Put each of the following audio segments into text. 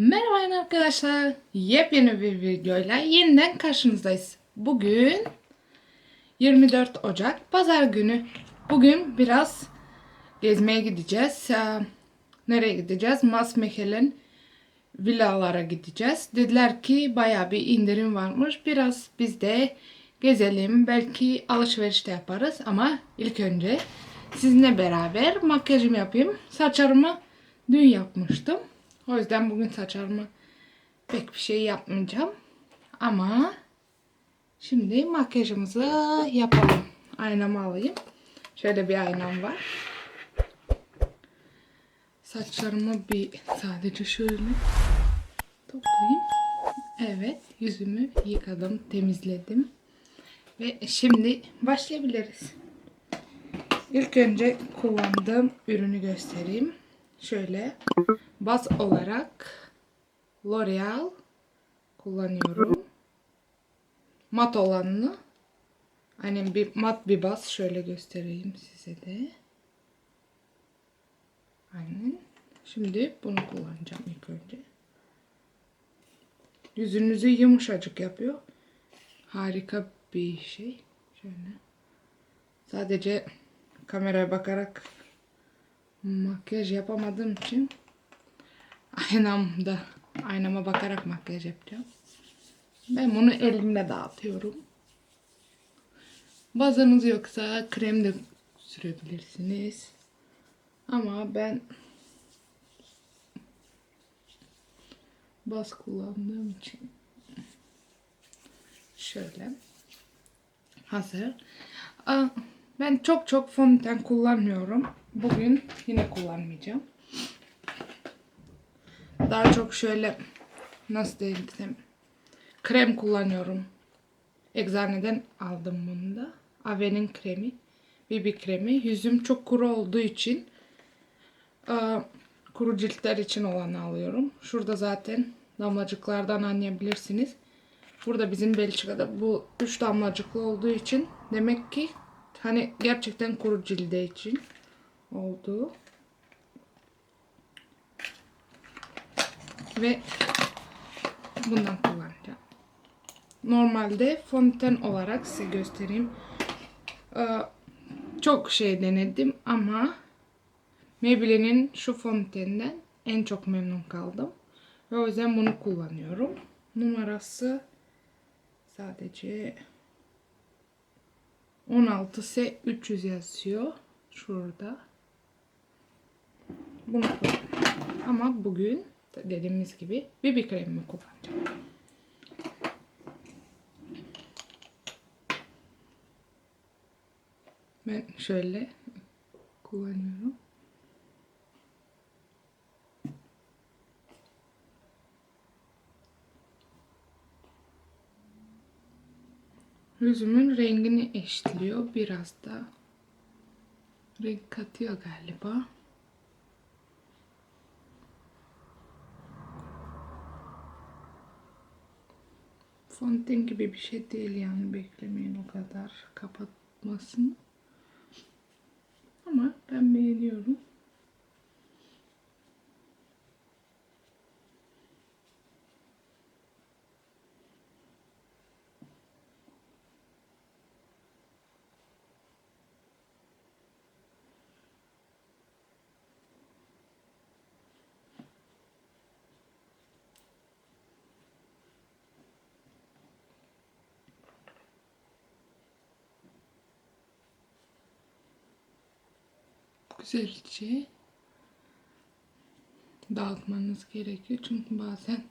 Merhaba arkadaşlar. Yepyeni bir videoyla yeniden karşınızdayız. Bugün 24 Ocak Pazar günü. Bugün biraz gezmeye gideceğiz. Ee, Nereye gideceğiz? Masmekel'in villalara gideceğiz. Dediler ki baya bir indirim varmış. Biraz biz de gezelim. Belki alışveriş de yaparız ama ilk önce sizinle beraber makyajımı yapayım. Saçlarımı dün yapmıştım. O yüzden bugün saçlarımı pek bir şey yapmayacağım. Ama şimdi makyajımızı yapalım. Aynamı alayım. Şöyle bir aynam var. Saçlarımı bir sadece şöyle toplayayım. Evet, yüzümü yıkadım, temizledim. Ve şimdi başlayabiliriz. İlk önce kullandığım ürünü göstereyim. Şöyle baz olarak L'Oreal kullanıyorum. Mat olanını. Aynen bir mat bir baz şöyle göstereyim size de. Aynen. Şimdi bunu kullanacağım ilk önce. Yüzünüzü yumuşacık yapıyor. Harika bir şey. Şöyle. Sadece kameraya bakarak makyaj yapamadığım için aynamda aynama bakarak makyaj yapacağım. Ben bunu elimle dağıtıyorum. Bazınız yoksa krem de sürebilirsiniz. Ama ben baz kullandığım için şöyle hazır. Ben çok çok fondöten kullanmıyorum. Bugün yine kullanmayacağım. Daha çok şöyle nasıl desem krem kullanıyorum. Eczaneden aldım bunu da. Ave'nin kremi. BB kremi. Yüzüm çok kuru olduğu için aa, kuru ciltler için olanı alıyorum. Şurada zaten damlacıklardan anlayabilirsiniz. Burada bizim Belçika'da bu üç damlacıklı olduğu için demek ki hani gerçekten kuru cilde için oldu. Ve bundan kullanacağım. Normalde fondöten olarak size göstereyim. Ee, Çok şey denedim ama Maybelline'in şu fondötenden en çok memnun kaldım. Ve o yüzden bunu kullanıyorum. Numarası sadece 16 ise 300 yazıyor. Şurada. Bunu. Ama bugün dediğimiz gibi BB kremimi kullanacağım. Ben şöyle kullanıyorum. Yüzümün rengini eşitliyor. Biraz da renk katıyor galiba. Fonten gibi bir şey değil yani beklemeyin o kadar kapatmasın. Ama ben beğeniyorum. Güzelce dağıtmanız gerekiyor. Çünkü bazen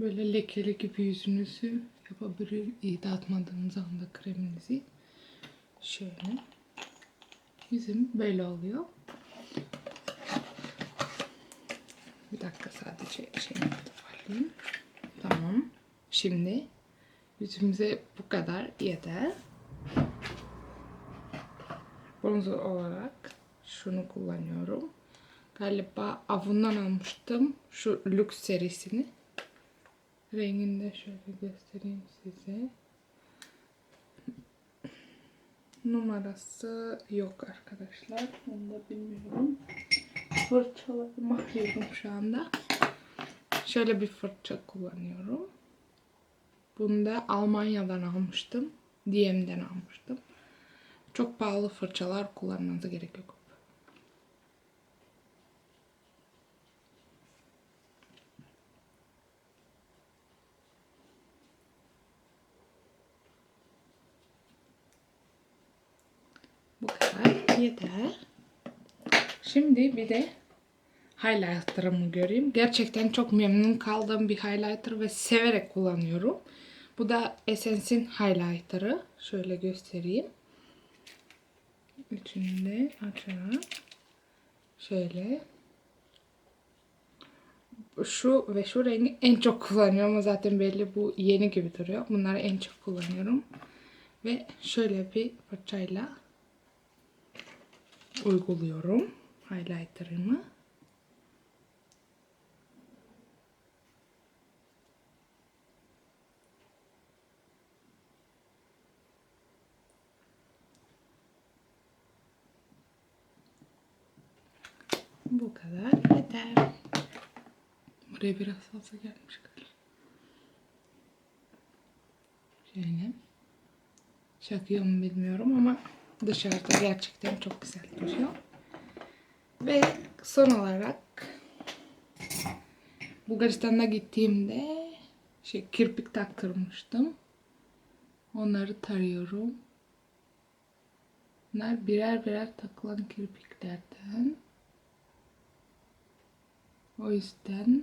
böyle lekeli gibi yüzünüzü yapabilir iyi dağıtmadığınız anda kreminizi. Şöyle. Yüzüm böyle oluyor. Bir dakika sadece şey toparlayayım. Tamam. Şimdi yüzümüze bu kadar yeter. Bronzer olarak şunu kullanıyorum. Galiba Avon'dan almıştım. Şu Lux serisini. Rengini de şöyle göstereyim size. Numarası yok arkadaşlar. Onu da bilmiyorum. Fırçalarımı arıyorum şu anda. şöyle bir fırça kullanıyorum. Bunu da Almanya'dan almıştım. DM'den almıştım. Çok pahalı fırçalar kullanmanıza gerek yok. Bu kadar yeter. Şimdi bir de highlighter'ımı göreyim. Gerçekten çok memnun kaldığım bir highlighter ve severek kullanıyorum. Bu da Essence'in highlighter'ı. Şöyle göstereyim. Üçünü de açarak şöyle şu ve şu rengi en çok kullanıyorum zaten belli bu yeni gibi duruyor. Bunları en çok kullanıyorum. Ve şöyle bir fırçayla uyguluyorum highlighter'ımı. Bu kadar yeter. Buraya biraz fazla gelmiş galiba. Şöyle. Çakıyor mu bilmiyorum ama dışarıda gerçekten çok güzel duruyor. Ve son olarak Bulgaristan'a gittiğimde şey kirpik taktırmıştım. Onları tarıyorum. Bunlar birer birer takılan kirpiklerden. O yüzden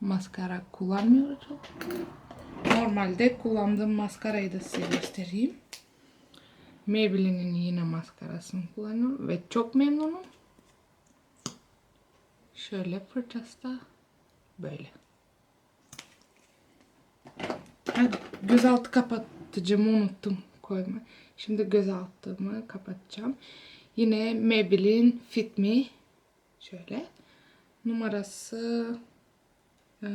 maskara kullanmıyorum. Normalde kullandığım maskarayı da size göstereyim. Maybelline'in yine maskarasını kullanıyorum ve çok memnunum. Şöyle fırçası böyle. Hadi gözaltı kapatıcımı unuttum koyma. Şimdi gözaltımı kapatacağım. Yine Maybelline Fit Me. Şöyle. Numarası e,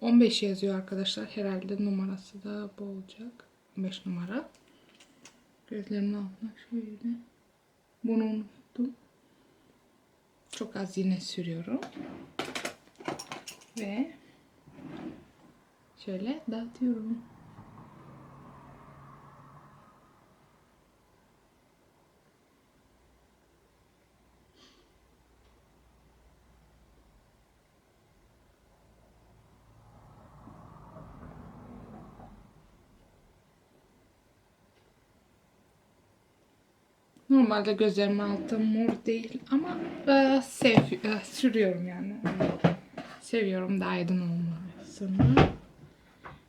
15 yazıyor arkadaşlar. Herhalde numarası da bu olacak. 15 numara. Gözlerimin altına şöyle. Bunu unuttum. Çok az yine sürüyorum. Ve şöyle dağıtıyorum. Normalde gözlerimin altı mor değil ama e, sev, e, sürüyorum yani. Seviyorum da aydın olmasını.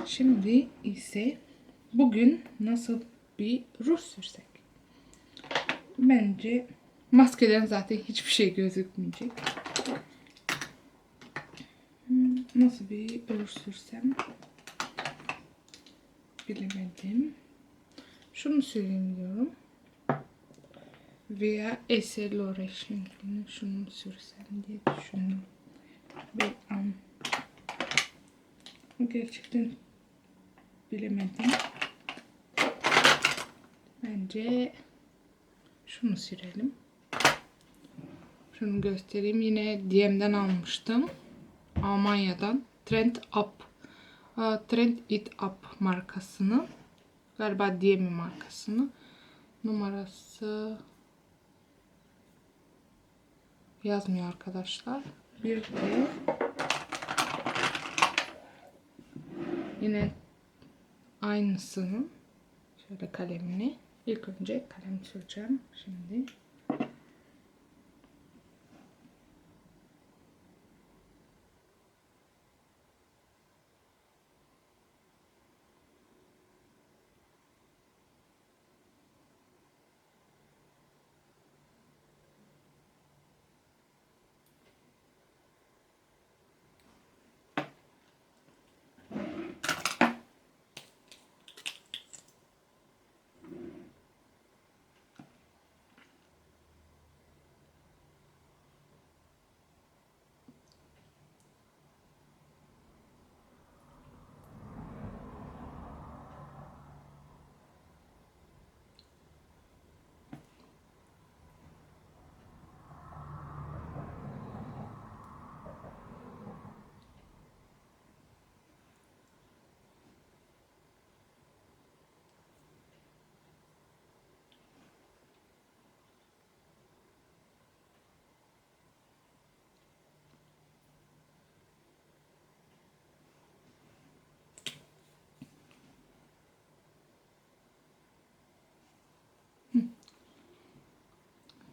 Şimdi ise bugün nasıl bir ruj sürsek? Bence maskeden zaten hiçbir şey gözükmeyecek. Nasıl bir ruj sürsem? Bilemedim. Şunu söyleyeyim diyorum veya Estee Lauder'ın şunu sürsem diye düşündüm. Bir an gerçekten bilemedim. Bence şunu sürelim. Şunu göstereyim. Yine DM'den almıştım. Almanya'dan. Trend Up. Trend It Up markasını. Galiba DM markasını. Numarası yazmıyor arkadaşlar. Bir de yine aynısının şöyle kalemini ilk önce kalem süreceğim. Şimdi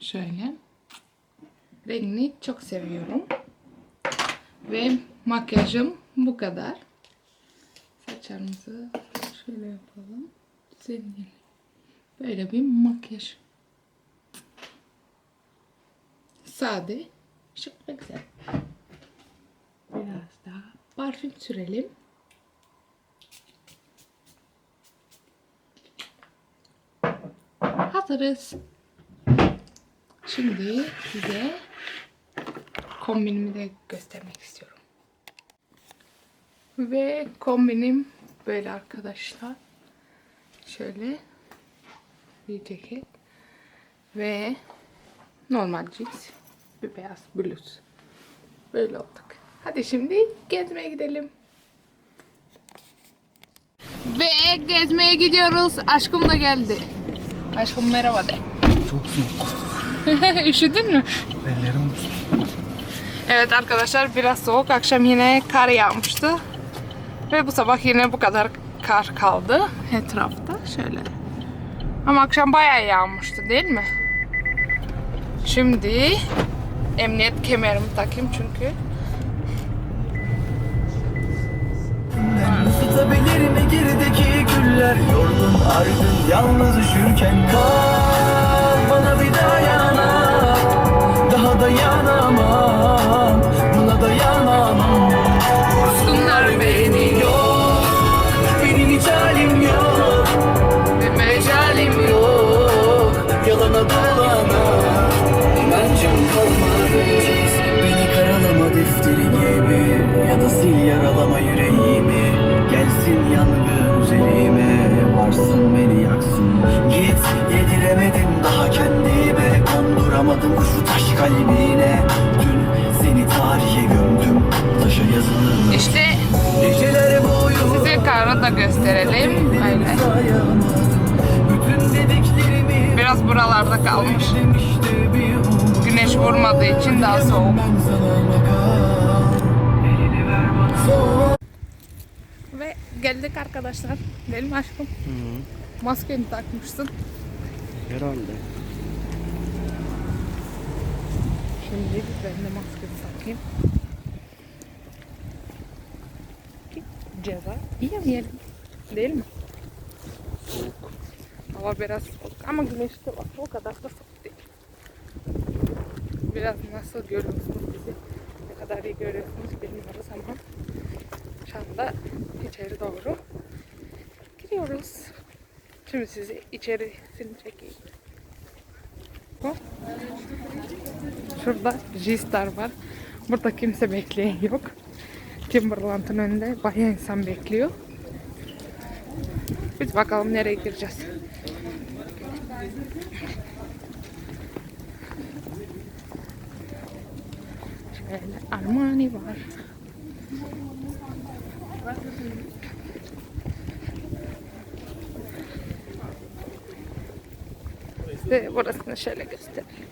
Şöyle. Rengini çok seviyorum. Ve makyajım bu kadar. Saçlarımızı şöyle yapalım. Düzenleyelim. Böyle bir makyaj. Sade. Şık ve güzel. Biraz daha parfüm sürelim. Hazırız. Şimdi size kombinimi de göstermek istiyorum. Ve kombinim böyle arkadaşlar. Şöyle bir ceket ve normal jeans bir beyaz bluz. Böyle olduk. Hadi şimdi gezmeye gidelim. Ve gezmeye gidiyoruz. Aşkım da geldi. Aşkım merhaba de. Çok soğuk. Üşüdün mü? Ellerim Evet arkadaşlar biraz soğuk. Akşam yine kar yağmıştı. Ve bu sabah yine bu kadar kar kaldı etrafta. Şöyle. Ama akşam bayağı yağmıştı değil mi? Şimdi emniyet kemerimi takayım çünkü. Isıtabilir mi gerideki güller Yorgun argın yalnız üşürken Kal bana bir Daha dayanamam Biraz buralarda kalmış. Güneş vurmadığı için daha soğuk. Ve geldik arkadaşlar. Mi aşkım? Maskeni takmışsın. Herhalde Şimdi ben de maskeni takayım. Ki ceza yiyemeyelim. Değil mi? Soğuk. Hava biraz soğuk ama güneş de var. O kadar da soğuk değil. Biraz nasıl görüyorsunuz bizi? Ne kadar iyi görüyorsunuz bilmiyoruz ama şu anda içeri doğru giriyoruz. Şimdi sizi içerisini çekeyim. Şurada G-Star var. Burada kimse bekleyen yok. Timberland'ın önünde bayağı insan bekliyor. Biz bakalım nereye gireceğiz. Şöyle Armani var. Size burasını şöyle göstereyim.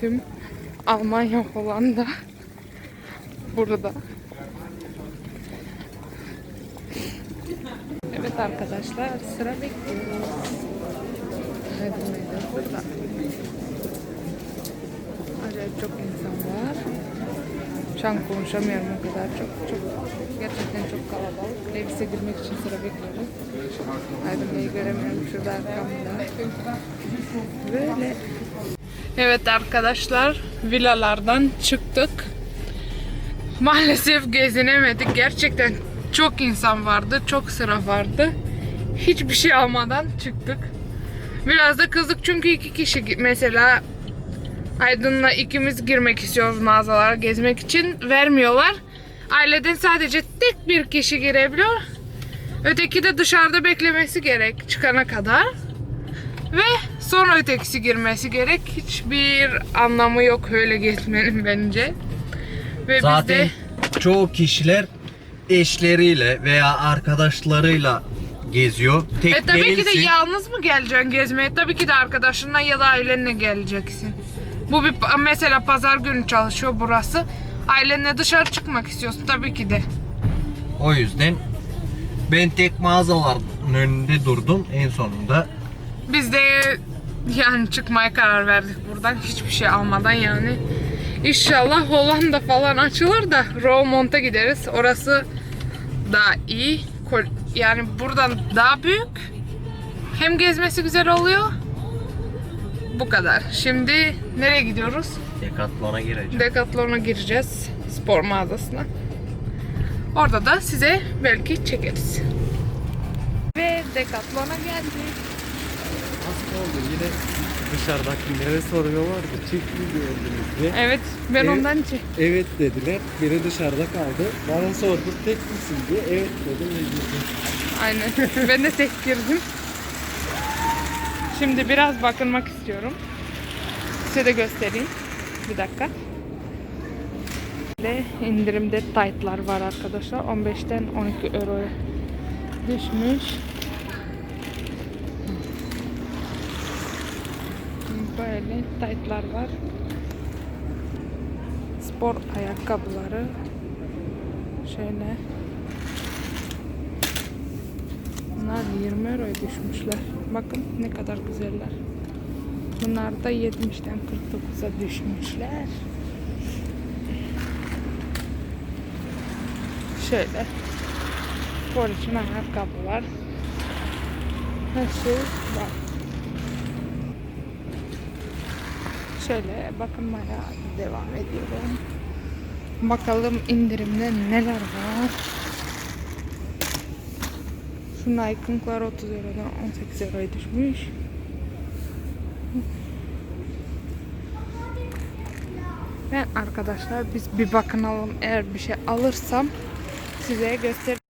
Tüm Almanya, Hollanda burada. Arkadaşlar sıra bekliyoruz. Evet, burada. Acayip çok insan var. Şu an konuşamıyorum o kadar çok çok gerçekten çok kalabalık. Elbise girmek için sıra bekliyoruz. Aydın Bey'i göremiyorum şurada arkamda. Böyle. Evet arkadaşlar villalardan çıktık. Maalesef gezinemedik. Gerçekten çok insan vardı. Çok sıra vardı. Hiçbir şey almadan çıktık. Biraz da kızdık çünkü iki kişi mesela Aydın'la ikimiz girmek istiyoruz mağazalara gezmek için. Vermiyorlar. Aileden sadece tek bir kişi girebiliyor. Öteki de dışarıda beklemesi gerek çıkana kadar. Ve sonra ötekisi girmesi gerek. Hiçbir anlamı yok öyle gezmenin bence. Ve Zaten biz de çoğu kişiler eşleriyle veya arkadaşlarıyla geziyor. Tek e, tabii ki de değilsin. yalnız mı geleceksin gezmeye? Tabii ki de arkadaşınla ya da ailenle geleceksin. Bu bir mesela pazar günü çalışıyor burası. Ailenle dışarı çıkmak istiyorsun tabii ki de. O yüzden ben tek mağazaların önünde durdum en sonunda. Biz de yani çıkmaya karar verdik buradan hiçbir şey almadan yani. İnşallah Hollanda falan açılır da Roermond'a gideriz. Orası daha iyi. Yani buradan daha büyük. Hem gezmesi güzel oluyor. Bu kadar. Şimdi nereye gidiyoruz? Decathlon'a gireceğim. Decathlon'a gireceğiz. Spor mağazasına. Orada da size belki çekeriz. Ve Decathlon'a geldik. Az kaldı yine dışarıdakilere soruyorlardı. Çift mi gördünüz diye. Evet ben Evet. ondan çek. Evet dediler. Biri dışarıda kaldı. Bana sordu tek misin diye. Evet dedim. ve. Aynen. ben de tek girdim. Şimdi biraz bakınmak istiyorum. Size de göstereyim. Bir dakika. Ve indirimde taytlar var arkadaşlar. 15'ten 12 euroya düşmüş. Böyle taytlar var. Spor ayakkabıları. Şöyle Bunlar 20 euroya düşmüşler. Bakın ne kadar güzeller. Bunlar da 70'ten 49'a düşmüşler. Şöyle. Spor için ayakkabılar. Her şey var. Şöyle bakınmaya devam ediyorum. Bakalım indirimde neler var. Şu Nike'lıklar 30 Euro'dan 18 Euro'ya düşmüş. Ben arkadaşlar biz bir bakınalım eğer bir şey alırsam size göster